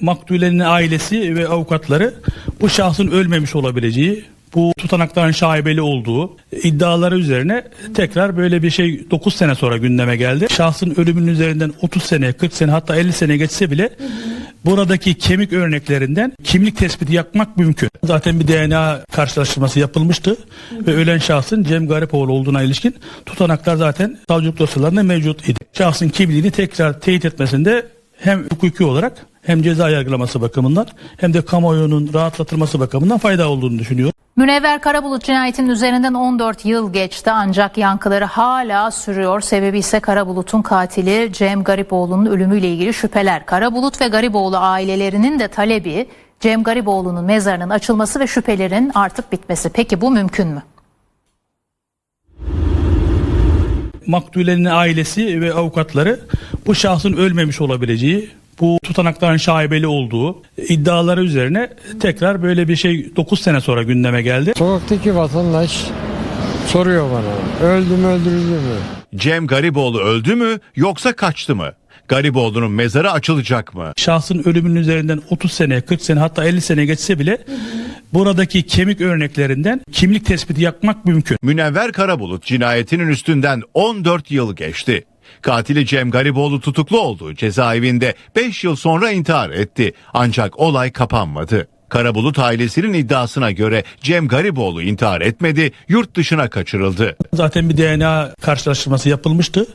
maktulenin ailesi ve avukatları bu şahsın ölmemiş olabileceği, bu tutanakların şaibeli olduğu iddiaları üzerine tekrar böyle bir şey 9 sene sonra gündeme geldi. Şahsın ölümünün üzerinden 30 sene, 40 sene hatta 50 sene geçse bile buradaki kemik örneklerinden kimlik tespiti yapmak mümkün. Zaten bir DNA karşılaştırması yapılmıştı ve ölen şahsın Cem Garipoğlu olduğuna ilişkin tutanaklar zaten savcılık dosyalarında mevcut idi. Şahsın kimliğini tekrar teyit etmesinde hem hukuki olarak hem ceza yargılaması bakımından hem de kamuoyunun rahatlatılması bakımından fayda olduğunu düşünüyorum. Münevver Karabulut cinayetinin üzerinden 14 yıl geçti ancak yankıları hala sürüyor. Sebebi ise Karabulut'un katili Cem Garipoğlu'nun ölümüyle ilgili şüpheler. Karabulut ve Garipoğlu ailelerinin de talebi Cem Garipoğlu'nun mezarının açılması ve şüphelerin artık bitmesi. Peki bu mümkün mü? Maktulenin ailesi ve avukatları bu şahsın ölmemiş olabileceği, bu tutanakların şaibeli olduğu iddiaları üzerine tekrar böyle bir şey 9 sene sonra gündeme geldi. Sokaktaki vatandaş soruyor bana öldü mü öldürüldü mü? Cem Gariboğlu öldü mü yoksa kaçtı mı? Gariboğlu'nun mezarı açılacak mı? Şahsın ölümünün üzerinden 30 sene, 40 sene hatta 50 sene geçse bile buradaki kemik örneklerinden kimlik tespiti yapmak mümkün. Münevver Karabulut cinayetinin üstünden 14 yıl geçti. Katili Cem Gariboğlu tutuklu olduğu cezaevinde 5 yıl sonra intihar etti. Ancak olay kapanmadı. Karabulut ailesinin iddiasına göre Cem Gariboğlu intihar etmedi, yurt dışına kaçırıldı. Zaten bir DNA karşılaştırması yapılmıştı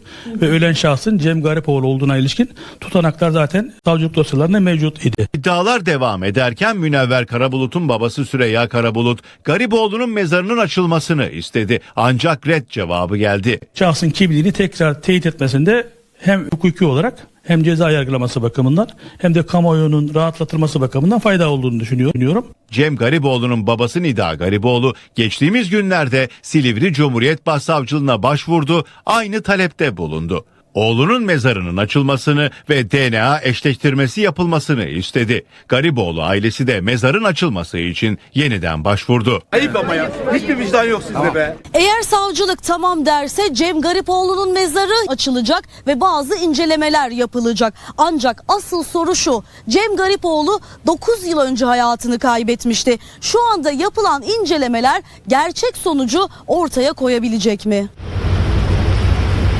ve ölen şahsın Cem Garipoğlu olduğuna ilişkin tutanaklar zaten savcılık dosyalarında mevcut idi. İddialar devam ederken Münevver Karabulut'un babası Süreyya Karabulut, Gariboğlu'nun mezarının açılmasını istedi. Ancak red cevabı geldi. Şahsın kimliğini tekrar teyit etmesinde hem hukuki olarak hem ceza yargılaması bakımından hem de kamuoyunun rahatlatılması bakımından fayda olduğunu düşünüyorum. Cem Gariboğlu'nun babası Nida Gariboğlu geçtiğimiz günlerde Silivri Cumhuriyet Başsavcılığına başvurdu, aynı talepte bulundu. Oğlunun mezarının açılmasını ve DNA eşleştirmesi yapılmasını istedi. Gariboğlu ailesi de mezarın açılması için yeniden başvurdu. Ayıp ama ya. Hiçbir vicdan yok sizde be. Eğer savcılık tamam derse Cem Garipoğlu'nun mezarı açılacak ve bazı incelemeler yapılacak. Ancak asıl soru şu. Cem Garipoğlu 9 yıl önce hayatını kaybetmişti. Şu anda yapılan incelemeler gerçek sonucu ortaya koyabilecek mi?